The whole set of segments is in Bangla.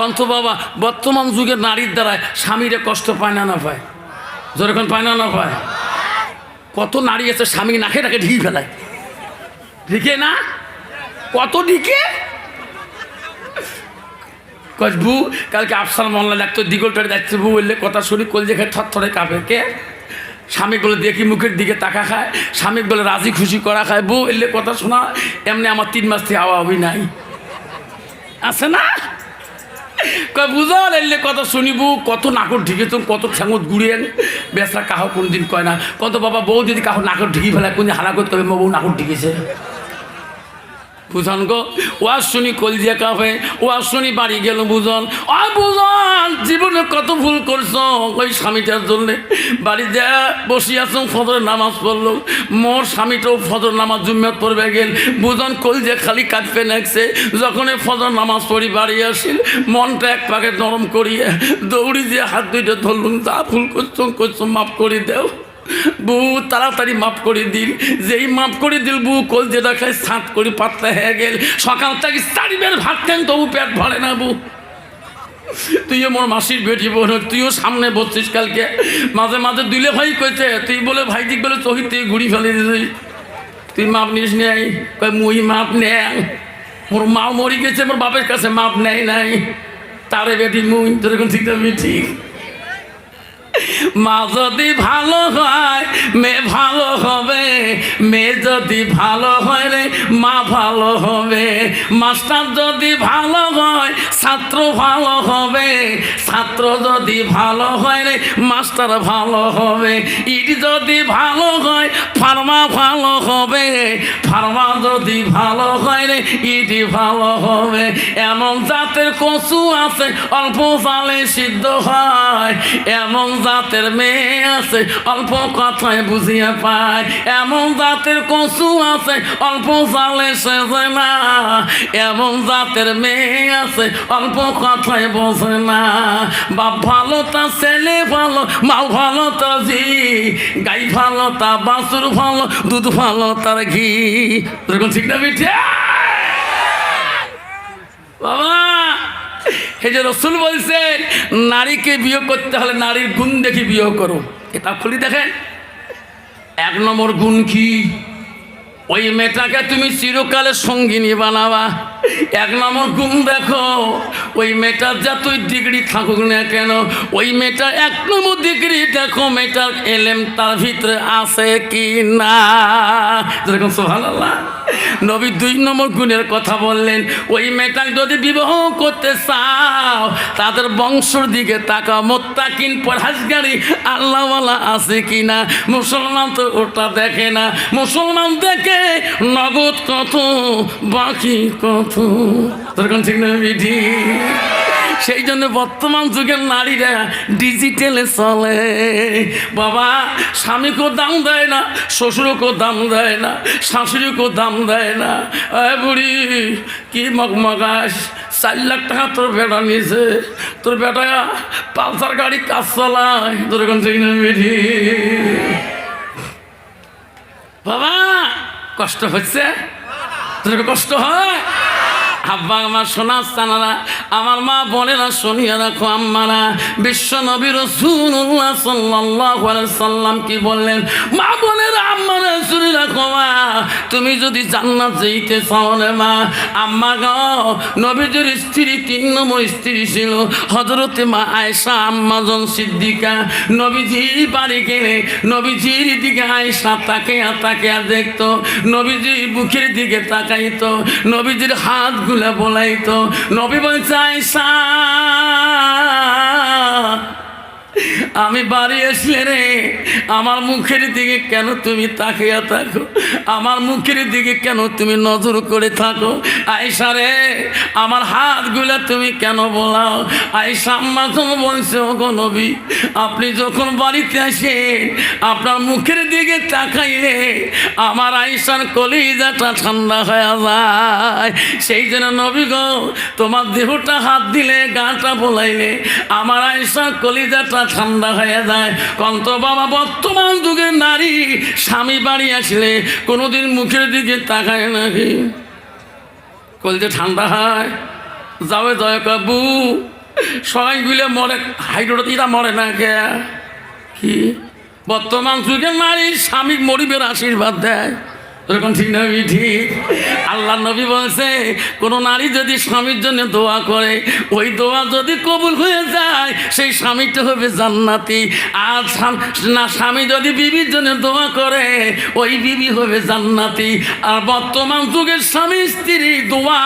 কন্ত বাবা, বর্তমান যুগের নারীর দ্বারায় স্বামীরে কষ্ট পায় না না পায়? যেরকম পায় না না পায়? কত নারী আছে স্বামী নাকে নাকে ঢিকে ফেলায়। ঢিকে না? কত ঢিকে? কচ বু, কালকে আফসার মল্লা লাগতো দিগলটারে যাচ্ছে বউ বললে, কথা শুনি কল যে থর থরে কাঁপে, কে? স্বামী বলে, দেখি মুখের দিকে তাকা খায়। স্বামী বলে, রাজি খুশি করা খায়। বউ এলে কথা শোনা, এমনি আমার তিন মাস থেকে আওয়া হবি নাই। আছে না? বুঝল এলে কথা শুনিব, কত নাকর ঢিকে তো কত ঠ্যাঙত গুড়িয়েন। বেসরা কাহ কোনদিন কয় না, কত বাবা বউ যদি কাহ নাকর ঢিকি ফেলায়, কোনদিন হালা করতে হবে বউ নাকর ঢিকেছে। বুঝন গো, ওয়াজ শুনি কলজিয়া কাফে ওয়াজ শুনি বাড়ি গেল বুঝন। ও বুঝন, জীবনে কত ভুল করছ, ওই স্বামীটার জন্যে। বাড়িতে বসি আছো, ফজরের নামাজ পড়ল। মোর স্বামীটাও ফজর নামাজ জুম্মেত পড়বে গেল। বুঝন, কলজিয়া খালি কাটবে নাকছে। যখন ফজর নামাজ পড়ি বাড়ি আসিল, মনটা এক পাকে নরম করিয়ে দৌড়ি দিয়ে হাত দুইটা ধরলুম, যা ভুল করছ করছ, মাফ করে দেও। বউ, তাড়াতাড়ি মাফ করে দিল যেই মাফ করে দিল বউ, কল যেটা খায় সাঁত করে পাতলা হয়ে গেল। সকাল থেকে চারি বের ভাত তবু পেট ভরে না বউ। তুইও মোর মাসির বেটি বোন তুইও সামনে বসছিস কালকে। মাঝে মাঝে দুলে ভাই কইছে, তুই বলে ভাই দিক বলে চোখি তুই ঘুরি ফেলে দিছিস তুই মাপ নিস নেই কই মুই মাপ নেই। মোর মা মরি গেছে, মোর বাপের কাছে মাপ নেই নাই। তারে বেটি মুই, তোর এখন ঠিক ঠিক। মা যদি ভালো হয়, মেয়ে ভালো হবে, মেয়ে যদি ভালো হয় রে, মা ভালো হবে। মাস্টার যদি ভালো হয়, ছাত্র ভালো হবে। ছাত্র যদি ভালো হয় রে, মাস্টার ভালো হবে। ইট যদি ভালো হয়, ফার্মা ভালো হবে। ফার্মা যদি ভালো হয় রে, ইটি ভালো হবে। এমন জাতের কচু আছে, অল্প জালে সিদ্ধ হয়। এমন জাতের মেয়ে আছে, অল্প কথায় বুঝিয়ে পায়। এমন জাতের কচু আছে, অল্প জালে সেজে না। এমন জাতের মেয়ে আছে, অল্প কথায় বোঝে না। বাপ ভালো তা ছেলে ভালো মাল ভালো তা জি গাই ভালো তা বাছুর ভালো, দুধ ভালো তার ঘি। এরকম ঠিক না মিঠে বাবা! এই যে রসুল বলছেন নারীকে বিয়ে করতে হলে নারীর গুণ দেখে বিয়ে করো। এটা খুলি দেখেন? এক নম্বর গুণ কি? ওই মেয়েটাকে তুমি চিরকালের সঙ্গিনী বানাবা। এক নম্বর গুণ দেখো, ওই মেয়েটার যা তুই ডিগ্রি থাকুক না কেন, ওই মেয়েটার এক নম্বর ডিগ্রি দেখো, মেয়েটার এলেম তার ভিতরে আছে কি না? যেরকম সোহান আল্লাহ নবী দুই নম্বর গুণের কথা বললেন, ওই মেয়েটাকে যদি বিবাহ করতে চাও, তাদের বংশর দিকে তাকা মোত্তাকিন, পরহাজগারি, আল্লাহওয়ালা আছে কি না? মুসলমান তো ওটা দেখে না। মুসলমান দেখে নগদ কত, বাকি কত? কোন না বিধি। সেই জন্য বর্তমান যুগের নারীরা ডিজিটালে চলে। বাবা, স্বামীকেও দাম দেয় না, শ্বশুরকেও দাম দেয় না, শাশুড়িকেও দাম দেয় না। এ বুড়ি, কি মগমগাস। চার লাখ টাকা তোর বেটা নিয়েছে। তোর বেটা পালসার গাড়ি কাজ চালায়। তোর এখন ঠিক না বিধি। বাবা, কষ্ট হচ্ছে? তোর কষ্ট হয়? আব্বা, আমার সোনা সানারা, আমার মা বোনেরা শুনিয়া রাখো আম্মারা। বিশ্ব নবী সাল্লাম কি বললেন? মা বোনেরা, আম্মারা, শুনি রাখো মা, তুমি যদি জান্নাত যেতে চাও রে মা, আম্মা গ নবীদের স্ত্রী, তিন নম্বর স্ত্রী ছিল হজরতে মা আয়সা আম্মাজন সিদ্দিকা। নবীজি বাড়ি গেলে, নবীজির দিকে আয়সা তাকে তাকে দেখতো নবীজির বুকের দিকে তাকাইতো, নবীজির হাতগুলা বলাইতো নবী বলছে আয়সা আমি বাড়ি আসলে রে, আমার মুখের দিকে কেন তুমি তাকিয়া থাকো? আমার মুখের দিকে কেন তুমি নজর করে থাকো? আয়সা রে, আমার হাতগুলো তুমি কেন বলাও? আয়সা আম্মা যখন বলছে ও গো নবী, আপনি যখন বাড়িতে আসেন, আপনার মুখের দিকে তাকাইলে আমার আয়সার কলিজাটা ঠান্ডা হয়ে যায়। সেই জন্য নবী গো, তোমার দেহটা হাত দিলে, গাটা বলাইলে, আমার আয়সার কলিজাটা ঠান্ডা হয়ে যায়। কন্ত বাবা, বর্তমান যুগের নারী স্বামী বাড়ি আসলে কোনোদিন মুখের দিকে তাকায় নাকি? কলজে ঠান্ডা হয় যাবে জয় কাবু সবাই মিলে মরে হাইড্রোটিরা মরে না কে? কি? বর্তমান যুগে নারী স্বামী মরিবের আশীর্বাদ দেয়। এরকম ঠিক না ঠিক। আল্লাহ নবী বলছে, কোনো নারী যদি স্বামীর জন্য দোয়া করে, ওই দোয়া যদি কবুল হয়ে যায়, সেই স্বামীটা হবে জান্নাতি। আর না, স্বামী যদি বিবির জন্য দোয়া করে, ওই বিবি হবে জান্নাতি। আর বর্তমান যুগের স্বামী স্ত্রী দোয়া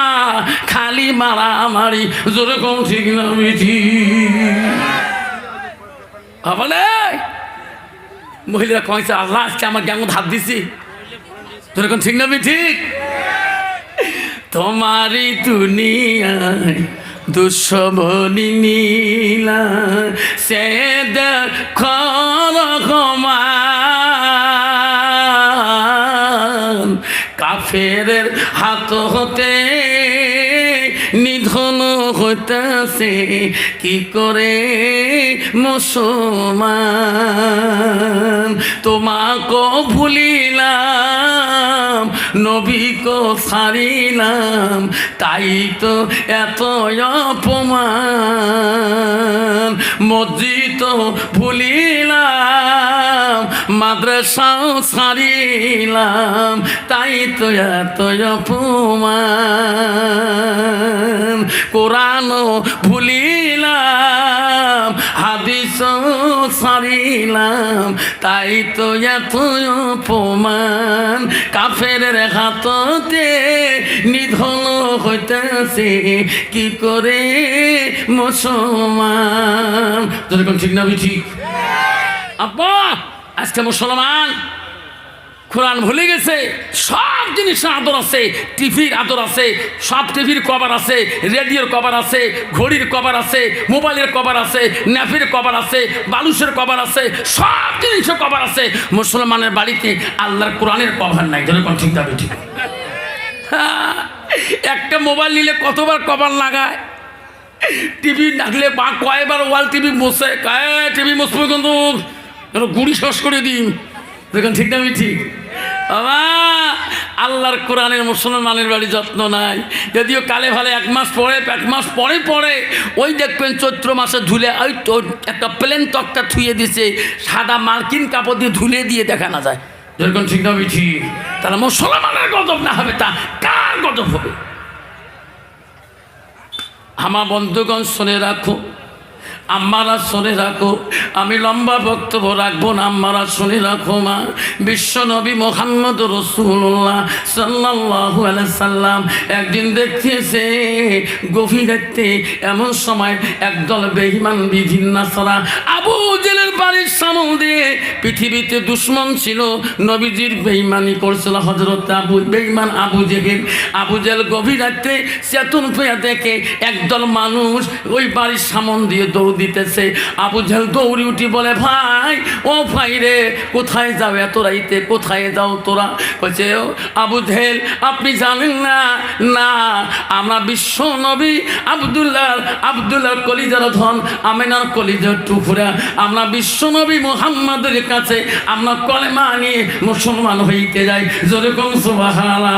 খালি মারামারি। যেরকম ঠিক না ঠিক। বলে মহিলারা কয়েছে আল্লাহ আজকে আমার কেমন হাত দিছি। তোর এখন ঠিক না ঠিক? তোমারই দুনিয়ায় দুঃসমনি নীলা সে রহমান কাফের হাত হতে নিধন হইতেছে কি করে মুসলমান? তোমাকে ভুলিলাম নবীকে ছাড়িলাম তাই তো এত অপমান। মসজিদ ভুলিলাম, মাদ্রাসাও ছাড়িলাম, তাই তো এত অপমান। কোরআনও ভুলিলাম হাদিস ছাড়িলাম, তাই তো এত অপমান। কাফের হাততে নিধন হইতেছে, কি করে মুসলমান? ঠিক না ঠিক? আব্বা আজকে মুসলমান কোরআন ভুলে গেছে সব জিনিসের আদর আছে টিভির আদর আছে সব টিভির কভার আছে রেডিওর কভার আছে ঘড়ির কভার আছে মোবাইলের কভার আছে ন্যাফির কভার আছে বালুসের কভার আছে সব জিনিসের কভার আছে। মুসলমানের বাড়িতে আল্লাহর কোরআনের কভার নাই যেরকম ঠিক যাবে ঠিক। হ্যাঁ, একটা মোবাইল নিলে কতবার কভার লাগায়? টিভি ডাকলে বা কয়বার ওয়াল টিভি বসে কায়, টিভি বসবো কিন্তু গুড়ি শেষ করে দিই দেখুন, ঠিক না আমি ঠিক? বাবা, আল্লাহর কোরআনের মুসলমানের বাড়ি যত্ন নাই। যদিও কালে ভালে এক মাস পরে, এক মাস পরে পরে ওই দেখবেন চৈত্র মাসে ধুলে, ওই তো একটা প্লেন তকটা থুয়ে দিছে, সাদা মার্কিন কাপড় দিয়ে ধুলে দিয়ে দেখানো যায়। যেরকম ঠিক না আমি ঠিক? তাহলে মুসলমানের গজব না হবে তা কার গজব হবে? আমার বন্ধুগণ শুনে রাখো। আম্মারা শুনে রাখো, আমি লম্বা বক্তব্য রাখব না, আম্মারা শুনে রাখো মা। বিশ্ব নবী মোহাম্মদ রসুল্লাহ সাল্লাহ সাল্লাম একদিন দেখতেছে গভীর রাতে এমন সময় একদল বেহিমান বিভিন্ন সারা আবু জেলের বাড়ির সামল দিয়ে পৃথিবীতে দুশ্মন ছিল, নবীজির বেইমানি করছিল হজরত আবু বেইমান আবু জেহেল। আবু জেল গভীর রাত্রে চেতন পেয়ে দেখে একদল মানুষ ওই বাড়ির সামন দিয়ে দৌড় দিতেছে। আবু জেল দৌড়ি উঠি বলে, ভাই, ও ভাই রে, কোথায় যাও এত রাইতে? কোথায় যাও তোরা? বলছে "ও আবু জেল আপনি জানেন না? না, আমরা বিশ্ব নবী আবদুল্লাহ আবদুল্লাহ কলিজার ধন, আমেনার কলিজার টুকুরা। আমরা বিশ্বনবী মোহাম্মদের কাছে আমরা কলেমা নিয়ে মুসলমান হইতে যাই। যেরকম সুবহানাল্লাহ।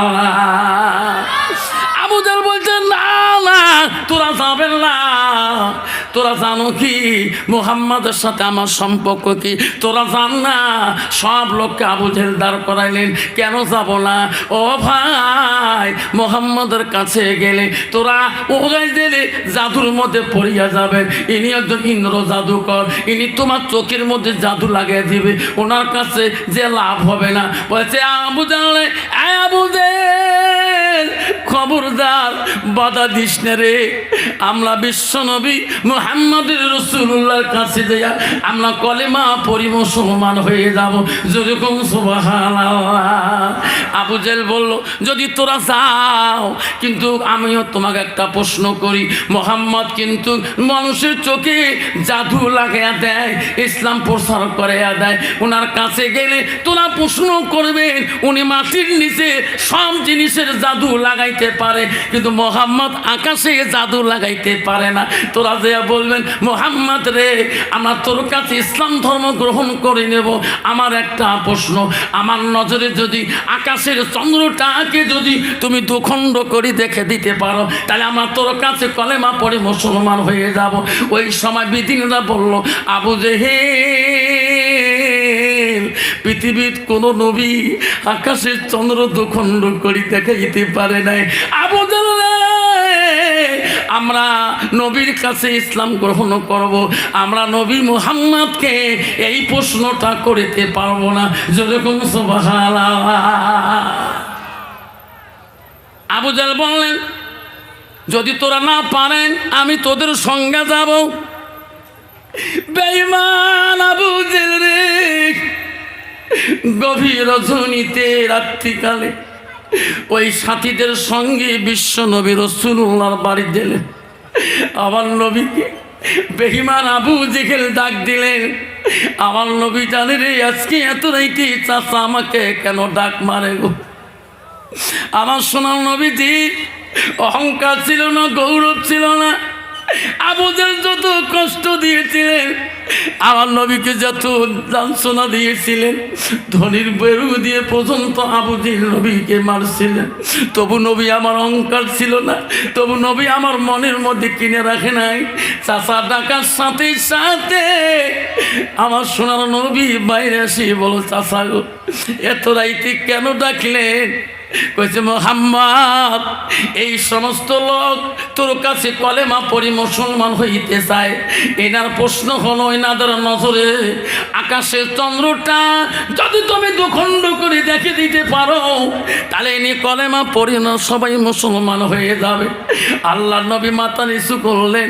আবু জাল বলছেন না না, তোরা যাবেন না। তোরা জানো কি? মোহাম্মদের সাথে আমার সম্পর্ক কি? তোরা জান না? সব লোককে আবু জেল দাঁড় করাইলেন। কেন যাব না? ও ভাই, মোহাম্মদের কাছে গেলে তোরা ওগাই দিলে জাদুর মধ্যে পড়িয়া যাবেন। ইনি একজন ইন্দ্র জাদুকর। ইনি তোমার চোখের মধ্যে জাদু লাগিয়ে দিবে। ওনার কাছে যে লাভ হবে না। বলছে, আবু জানলে আবু জেল খবরদার, বাধা দিস রে। আমরা বিশ্বনবী মুহাম্মদের রসুল্লাহর কাছে যাইয়া আমরা কলেমা পরি মুসলমান হয়ে যাব। যেরকম আবু জেল বলল, যদি তোরা যাও কিন্তু আমিও তোমাকে একটা প্রশ্ন করি। মোহাম্মদ কিন্তু মানুষের চোখে জাদু লাগাইয়া দেয়, ইসলাম প্রসার করে দেয়। ওনার কাছে গেলে তোরা প্রশ্ন করবেন, উনি মাটির নিচে সব জিনিসের জাদু জাদু লাগাইতে পারে, কিন্তু মোহাম্মদ আকাশে জাদু লাগাইতে পারে না। তোরা যে বলবেন, মোহাম্মদ রে, আমরা তোর কাছে ইসলাম ধর্ম গ্রহণ করে নেব। আমার একটা প্রশ্ন, আমার নজরে যদি আকাশের চন্দ্রটাকে যদি তুমি দুখণ্ড করে দেখে দিতে পারো, তাহলে আমরা তোর কাছে কলেমা পড়ে মুসলমান হয়ে যাব। ওই সময় বিধিনরা বলল, আবু জেহে পৃথিবীর কোন নবী আকাশের চন্দ্র দুখণ্ড করি দেখাইতে পারে নাই। আবু আমরা নবীর কাছে ইসলাম গ্রহণ করব। আমরা নবী মুহাম্মদকে এই প্রশ্নটা করিতে পারব না। যেরকম সুবহানাল্লাহ। আবু জাল বললেন, যদি তোরা না পারেন, আমি তোদের সঙ্গে যাব। বেঈমান আবু জেল রে গভীর রজনীতে রাত্রিকালে ওই সাথীদের সঙ্গে বিশ্ব নবী রসুল্লাহর বাড়ি দিলেন। আমার নবীকে বেহিমান আবু জেখেল ডাক দিলেন, আমার নবী জানে রে, আজকে এত রাইতে চাচা আমাকে কেন ডাক মারে গো? আমার সোনার নবীজি, অহংকার ছিল না, গৌরব ছিল না আবুদের যত কষ্ট দিয়েছিলেন, আমার নবীকে যত লাঞ্ছনা দিয়েছিলেন, ধনির বেরু দিয়ে পর্যন্ত আবুজির নবীকে মারছিলেন। তবু নবী আমার অহংকার ছিল না, তবু নবী আমার মনের মধ্যে কিনে রাখে নাই। চাষা ডাকার সাথে সাথে আমার সোনার নবী বাইরে আসি বলো গো, এত রাইতে কেন ডাকলেন? কইছে, মোহাম্মদ, এই সমস্ত লোক তোর কাছে কলেমা পড়ি মুসলমান হইতে চায়। এনার প্রশ্ন হলো, এনাদের নজরে আকাশের চন্দ্রটা যদি তুমি দুখণ্ড করে দেখে দিতে পারো, তাহলে এনে কলেমা পড়ি না, সবাই মুসলমান হয়ে যাবে। আল্লাহ নবী মাতা নিচু করলেন,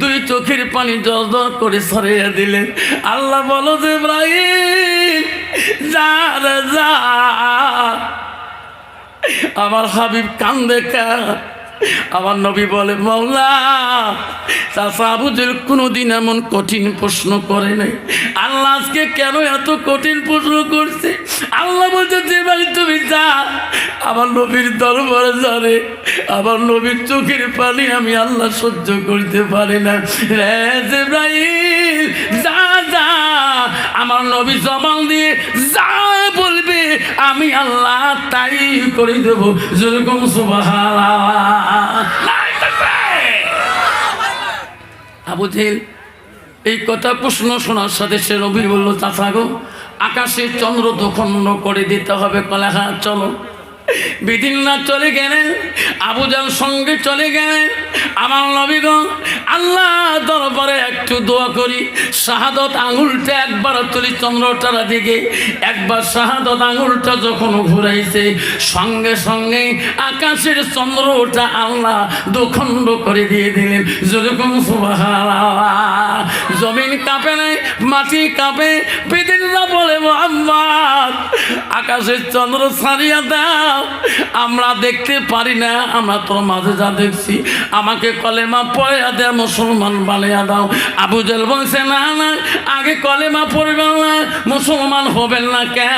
দুই চোখের পানি জল করে সরিয়ে দিলেন। আল্লাহ বলো যে ইব্রাহিম যা রে যা আমার হাবিব কান্দে কা আমার নবী বলে মৌলা চাষা আবুদের কোনোদিন এমন কঠিন প্রশ্ন করে নাই। আল্লাহ আজকে কেন এত কঠিন প্রশ্ন করছে? আল্লাহ বলছে যে বাড়ি তুমি যা আমার নবীর দরবারে জানে আমার নবীর চোখের পানি আমি আল্লাহ সহ্য করতে পারি না। রে জিব্রাইল, যা যা আমার নবী জবান দিয়ে যা বলবে, আমি আল্লাহ তাই করে দেব। যেরকম এই কথা প্রশ্ন শোনার সাথে সে নবীর বলল, চাচা গো, আকাশে চন্দ্র দখণ্ড করে দিতে হবে কলে হ্যাঁ চলো। বিদিনা চলে গেলেন আবুজাল সঙ্গে চলে গেলেন, আমার নবীগণ, আল্লাহ দরবারে একটু দোয়া করি, শাহাদত আঙুলটা একবার তুলি চন্দ্রটার দিকে, একবার শাহাদত আঙুলটা যখন ঘুরাইছে, সঙ্গে সঙ্গে আকাশের চন্দ্রটা আল্লাহ দুখণ্ড করে দিয়ে দিলেন। যেরকম জমিন কাঁপে নাই, মাটি কাঁপে বিদিনা বলে আকাশের চন্দ্র ছাড়িয়া দাও আমরা দেখতে পারি না, আমরা তোর মাঝে যা দেখছি। আমাকে কলেমা পড়ে দেয় মুসলমান বানিয়ে দাও। আবু জেল বলছে, না না, আগে কলেমা পড়বেন না, মুসলমান হবেন না কে?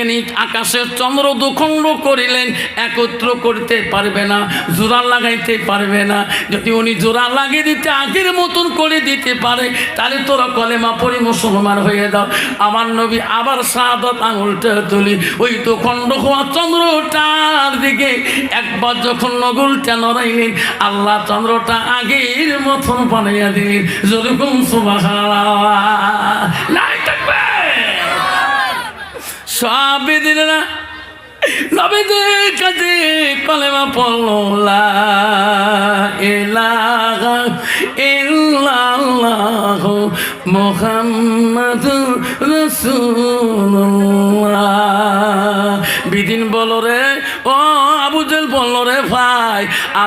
ইনি আকাশের চন্দ্র দুখণ্ড করিলেন, একত্র করতে পারবে না, জোড়া লাগাইতে পারবে না। যদি উনি জোড়া লাগিয়ে দিতে আগের মতন করে দিতে পারে, তাহলে তোরা কলেমা পড়ি মুসলমান হয়ে দাও আমার নবী আবার সাদত আঙুলটা তুলি, ওই তো হওয়া হওয়া চন্দ্রটার দিকে একবার যখন নগুলটা নড়াইলেন, আল্লাহ চন্দ্রটা আগের মতন বানাইয়া দিলেন। যেরকম সব দিলেন নবীদের কাছে কলেমা পড়ল, লা ইলাহা ইল্লাল্লাহ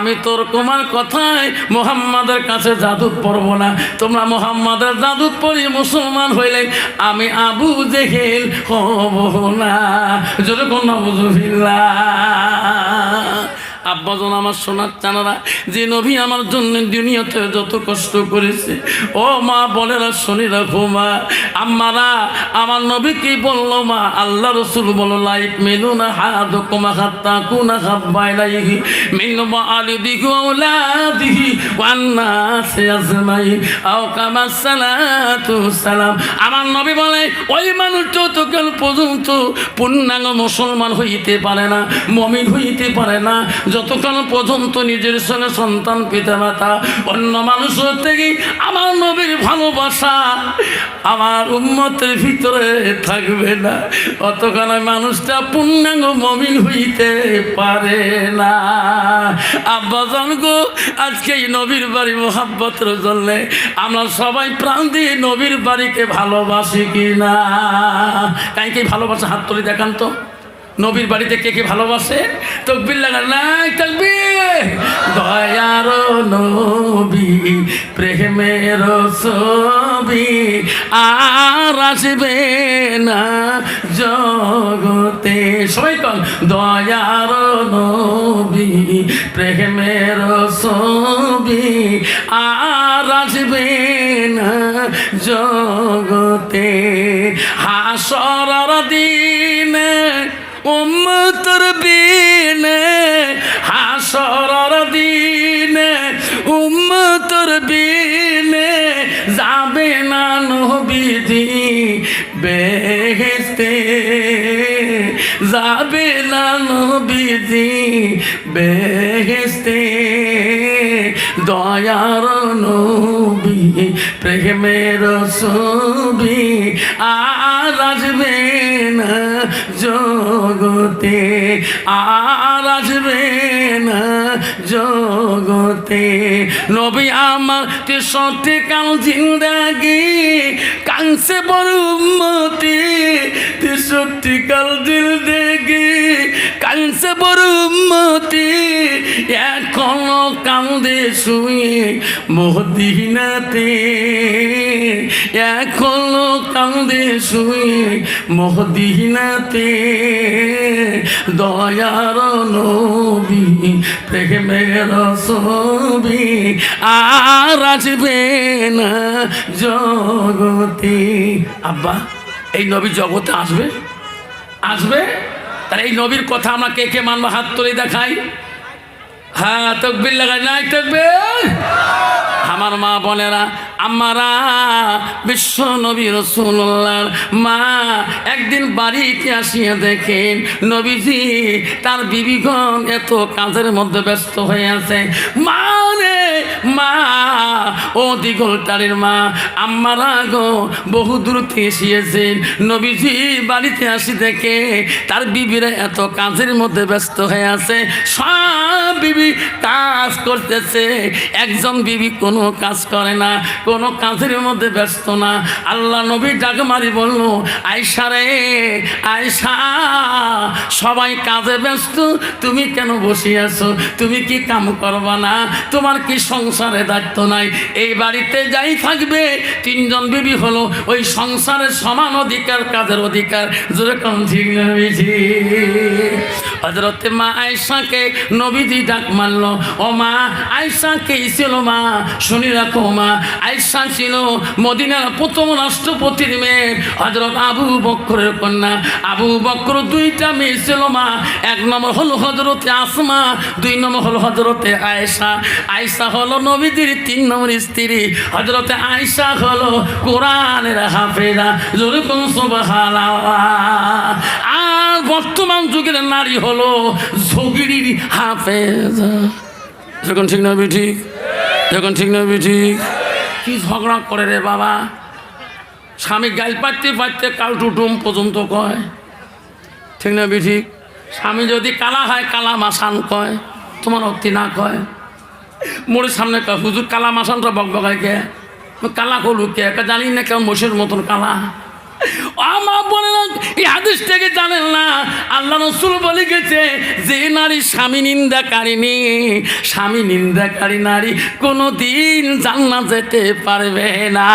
আমি তোর কুমার কথায় মোহাম্মদের কাছে জাদু পড়ব না। তোমরা মোহাম্মদের জাদু পড়ি মুসলমান হইলে আমি আবু জেহেল হব না। যেরকম নবজুবিল্লা আব্বাজন আমার সোনার চানারা, যে নবী আমার জন্য দুনিয়াতে যত কষ্ট করেছে। ও মা বলে না শুনি রাখো মা, আম্মারা, আমার নবী কি বলল মা, আল্লাহ রসুল বলো লাইক মেনু না হাত কোমা হাত্তা কুনা হাব্বাই লাইহি মিনু মা আলি দিঘু ওলা দিহি ওয়ান্না সে আজমাই আও কামা সালাতু সালাম। আমার নবী বলে, ওই মানুষ যতকাল পর্যন্ত পূর্ণাঙ্গ মুসলমান হইতে পারে না, মমিন হইতে পারে না। যতক্ষণ পর্যন্ত নিজের সঙ্গে সন্তান পিতা মাতা অন্য মানুষের থেকে আমার নবীর ভালোবাসা আমার উন্মতের ভিতরে থাকবে না, অতক্ষণ মানুষটা পূর্ণাঙ্গ মমিন হইতে পারে না। আব্বা গো, আজকে এই নবীর বাড়ি মোহাব্বতের জন্য আমরা সবাই প্রাণ দিয়ে নবীর বাড়িকে ভালোবাসি কি না ভালোবাসে? হাত তুলে দেখান তো। নবীর বাড়িতে কে কে ভালোবাসে? তকবির লাগা নাই, তকবির! দয়ার নবী, প্রেমের ছবি আর আসবে না জগতে। সবাই দয়ার নবী, প্রেমের ছবি আর আসবে না জগতে। হাসর দিনে উম্মতর বিনে হাসর দিনে, উম্মতর বিনে যাবে না নবীজি বেহেস্তে যাবে না নবীজি বেহেস্তে দয়ার নবী, প্রেমের ছবি আর আসবে না জগতে আর আসবে না জগতে। নবী আমাকে তেষট্টি কাল জিন্দাগি কাংসে বড় উন্মতি তেষট্টি কাল বড় উন্মতি এখনও কান্দে শুয়ে মহদিনাতে এখনও কান্দে শুয়ে মহদিনাতে দয়ার নবী প্রেমের ছবি আর আসবে না জগতে আব্বা এই নবী জগতে আসবে? আসবে? তাহলে এই নবীর কথা আমরা কে কে মানবো হাত তুলে দেখাই হ্যাঁ তকবির লাগাই নাই তকবির। আমার মা বোনেরা আমারা বিশ্ব নবী রসুল্লাহর মা, একদিন বাড়িতে আসিয়া দেখেন নবীজি তার বিবিগণ এত কাজের মধ্যে ব্যস্ত হয়ে আছে। মা রে, মা, ও দিগলটারের মা আমারা গো, বহু দূর থেকে এসিয়েছেন। নবীজি বাড়িতে আসি দেখে তার বিবিরা এত কাজের মধ্যে ব্যস্ত হয়ে আছে। সব বিবি কাজ করতেছে। একজন বিবি কোনো কাজ করে না, কোনো কাজের মধ্যে ব্যস্ত না। আল্লাহ নবী ডাক মারি বলল আয়সা রে আয়সা সবাই কাজে ব্যস্ত, তুমি কেন বসে আছো? তুমি কি কাম করবা না? তোমার কি সংসারে দায়িত্ব নাই? এই বাড়িতে যাই থাকবে। তিনজন বিবি হলো, ওই সংসারের সমান অধিকার, কাজের অধিকার। যেরকম ঠিক না হজরতে মা আয়সাকে নবীজি ডাক মারলো, ও মা আয়সা কে ছিল মা? শুনি রাখো মা আয়সা ছিল মদিনার প্রথম রাষ্ট্রপতির মেয়ে হজরত আবু বক্করের কন্যা। আবু বক্কর দুইটা মেয়ে ছিল মা, এক নম্বর হলো হজরতে আসমা, দুই নম্বর হলো হজরতে আয়েশা। আয়েশা হলো নবীদের তিন নম্বর স্ত্রী হজরতে আয়েশা হলো কোরআনের হাফেজা যেরকম আর বর্তমান যুগের নারী হলো ঝগড়ির হাফেজা? যখন ঠিক না ঠিক? যখন ঠিক না ঠিক? কি ঝগড়া করে রে বাবা? স্বামী গাইল পাইতে পাইতে কাল টুটুম পর্যন্ত কয়। ঠিক না ঠিক? স্বামী যদি কালা হয়, কালা মাসান কয়। তোমার অতি না কয়। মোর সামনে কয়, হুজুর, কালা মাসানটা বক বকায় কে? কালা করলু কে? জানি না কেমন মোষের মতন কালা। আমার বলে না, এই হাদিস জানেন না, আল্লাহ রসুল বলে গেছে, যে নারী স্বামী নিন্দাকারিনী স্বামী নিন্দাকারী নারী কোনো দিন জান্নাত যেতে পারবে না।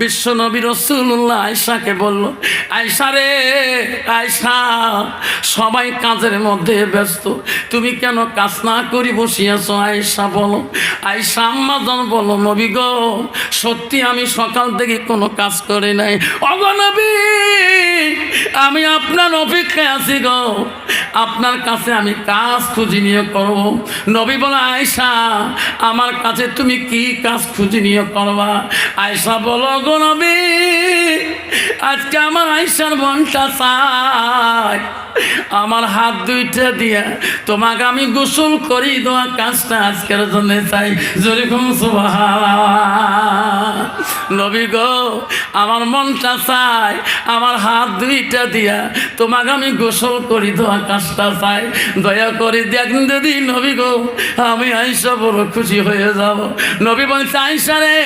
বিশ্ব নবী রসুল্লাহ আয়সাকে বলল আয়সা রে আয়সা সবাই কাজের মধ্যে ব্যস্ত। তুমি কেন কাজ না করি বসিয়াছ আয়সা বলো। আয়সা আম্মাজন বলো নবী গো, সত্যি আমি সকাল থেকে কোনো কাজ করি নাই। অগনবী আমি আপনার অপেক্ষায় আছি গো। আপনার কাছে আমি কাজ খুঁজি নিয়ে করব। নবী বলে আয়সা আমার কাছে তুমি কি কাজ খুঁজি নিয়ে করবা? আয়সা বলো গো নবী, আজকে আমার আয়সার মনটা চায়। আমার হাত দুইটা দিয়া তোমাকে আমি গোসল করি দেওয়া কাজটা আজকের জন্য চাই। যেরকম নবী গো, আমার মনটা চাই আমার হাত দুইটা দিয়া তোমাকে আমি গোসল করি দেওয়া কাজটা চাই। দয়া করে দেখ দিদি নবী গো, আমি আইসা বড় খুশি হয়ে যাব। নবী বলছে আইসা রে,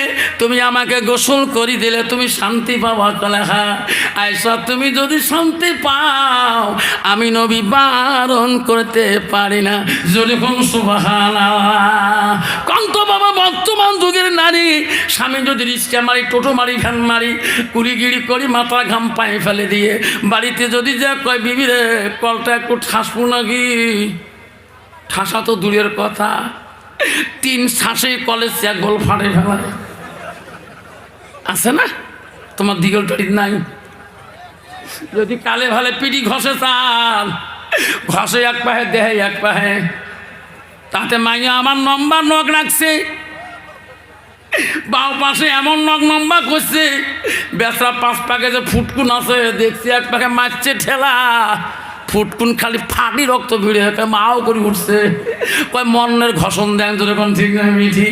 তুমি আমাকে গোসল করি দিলে তুমি শান্তি পাবা কলে আয়সা, তুমি যদি শান্তি পাও, আমি নবী বারণ করতে পারি না। যেরকম সুবাহানা কন্ত বাবা, বর্তমান যুগের নারী, স্বামী যদি রিক্সা মারি, টোটো মারি, ভ্যান মারি কুড়িগিড়ি করি, মাথা ঘাম পায়ে ফেলে দিয়ে, বাড়িতে যদি যা কয়, বিবি রে, কলটা একটু ঠাসবো নাকি ঠাসা তো দূরের কথা। তিন শ্বাসে কলেজ গোল ফাড়ে ফেলায়। আছে না? তোমার দিগল টড়ি নাই। যদি কালে ভালে পিটি ঘষে চাল, ঘষে এক পাহে, দেহে এক পাহে, তাতে মাইয়া আমার নম্বর নখ রাখছে। বাও পাশে এমন নখ নম্বর করছে বেসরা পাঁচ পাকে যে ফুটকুন আছে, দেখছি এক পাকে মারছে ঠেলা। ফুটকুন খালি ফাটি রক্ত ভিড়ে মাও করে উঠছে। কয় মনের ঘষণ দেন যখন ঠিক না মিঠি।